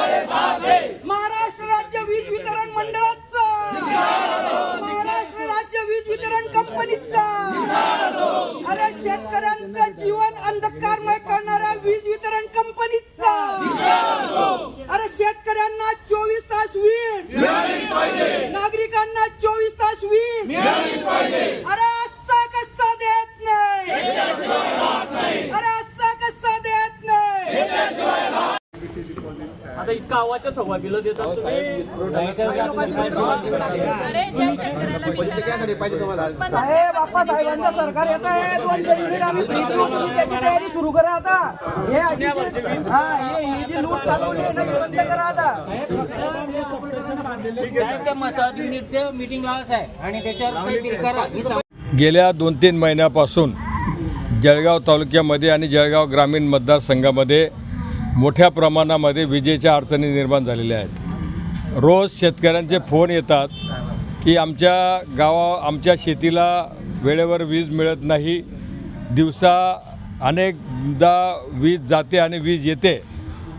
महाराष्ट्र राज्य वीज वितरण मंडळाचा. महाराष्ट्र राज्य वीज वितरण कंपनीचं. आता इतका आवाजच्या सव्वाबीला देतात तुम्ही अरे ज्या शेतकऱ्याला साहेब आप्पा साहेबांचं सरकार येत आहे दोनशे युनिट आम्ही फ्री देऊ तुम्ही त्याची तयारी सुरू करा आता हे अशी हा हे ही जी लूट चालवली आहे ना ही बंद करा आता साहेब त्या मसाद युनिटचं मीटिंग लावायचं आहे आणि त्याच्यावर काहीतरी करा ही सम- गेल्या दोन तीन महिन्यापासून जळगाव तालुक्यामध्ये आणि जळगाव ग्रामीण मतदारसंघामध्ये मोठ्या प्रमाणामध्ये विजेच्या अडचणी निर्माण झालेल्या आहेत. रोज शेतकऱ्यांचे फोन येतात की आमच्या गावा आमच्या शेतीला वेळेवर वीज मिळत नाही. दिवसा अनेकदा वीज जाते आणि वीज येते.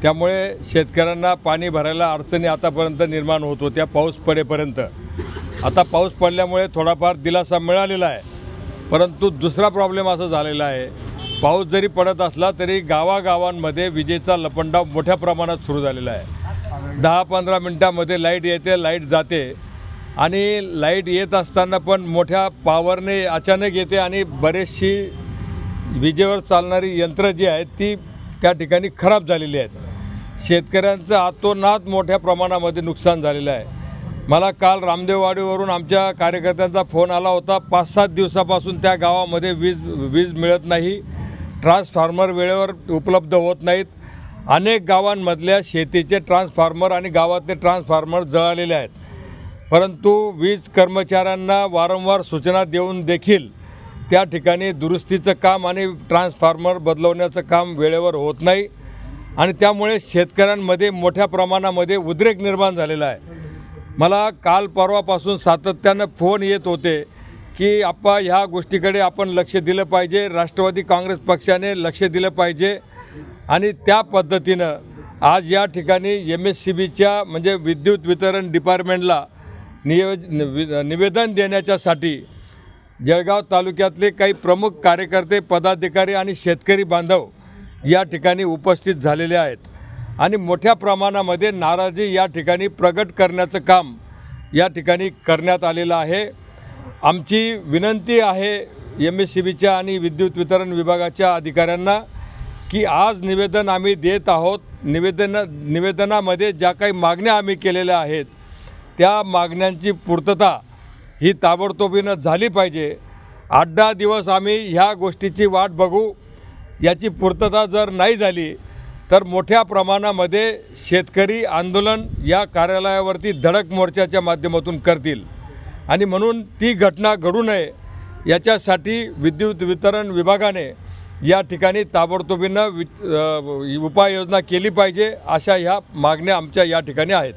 त्यामुळे शेतकऱ्यांना पाणी भरायला अडचणी आतापर्यंत निर्माण होत होत्या पाऊस पडेपर्यंत. आता पाऊस पडल्यामुळे थोडाफार दिलासा मिळालेला आहे. परंतु दुसरा प्रॉब्लेम असा झालेला आहे पाऊस जरी पडत असला तरी गावागावांमध्ये विजेचा लपंडाव मोठ्या प्रमाणात सुरू झालेला आहे. दहा पंधरा मिनटामध्ये लाइट येते लाइट जाते. आणि लाइट येत असताना पण मोठ्या पावरने अचानक येते आणि बरेचशी विजेवर चालणारी यंत्र जी आहेत ती त्या ठिकाणी खराब झालेली आहेत. शेतकऱ्यांचं आतोनात मोठ्या प्रमाणामध्ये नुकसान झालेलं आहे. मला काल रामदेववाडीवरून आमच्या कार्यकर्त्यांचा फोन आला होता. पाच सात दिवसापासून त्या गावामध्ये वीज वीज मिळत नाही. ट्रान्सफॉर्मर वेळेवर उपलब्ध होत नाहीत. अनेक गावांमधल्या शेतीचे ट्रान्सफॉर्मर आणि गावातले ट्रान्सफॉर्मर जळालेले आहेत. परंतु वीज कर्मचाऱ्यांना वारंवार सूचना देऊन देखील त्या ठिकाणी दुरुस्तीचं काम आणि ट्रान्सफॉर्मर बदलवण्याचं काम वेळेवर होत नाही आणि त्यामुळे शेतकऱ्यांमध्ये मोठ्या प्रमाणामध्ये उद्रेक निर्माण झालेला आहे. मला काल परवापासून सातत्यानं फोन येत होते की आप्पा ह्या गोष्टीकडे आपण लक्ष दिलं पाहिजे राष्ट्रवादी काँग्रेस पक्षाने लक्ष दिलं पाहिजे. आणि त्या पद्धतीनं आज या ठिकाणी एम एस सी बीच्या म्हणजे विद्युत वितरण डिपार्टमेंटला नियोज निवेदन देण्याच्यासाठी जळगाव तालुक्यातले काही प्रमुख कार्यकर्ते पदाधिकारी आणि शेतकरी बांधव या ठिकाणी उपस्थित झालेले आहेत. आणि मोठ्या प्रमाणामध्ये नाराजी या ठिकाणी प्रगट करण्याचं काम या ठिकाणी करण्यात आलेलं आहे. आमची विनंती आहे एम एस सी बीच्या आणि विद्युत वितरण विभागाच्या अधिकाऱ्यांना की आज निवेदन आम्ही देत आहोत. निवेदन निवेदनामध्ये ज्या काही मागण्या आम्ही केलेल्या आहेत त्या मागण्यांची पूर्तता ही ताबडतोबीनं झाली पाहिजे. आठ दहा दिवस आम्ही ह्या गोष्टीची वाट बघू. याची पूर्तता जर नाही झाली तर मोठ्या प्रमाणामध्ये शेतकरी आंदोलन या कार्यालयावरती धडक मोर्चाच्या माध्यमातून करतील. आणि म्हणून ती घटना घडू नये याच्यासाठी विद्युत वितरण विभागाने या ठिकाणी ताबडतोबीनं वि उपाययोजना केली पाहिजे अशा ह्या मागण्या आमच्या या ठिकाणी आहेत.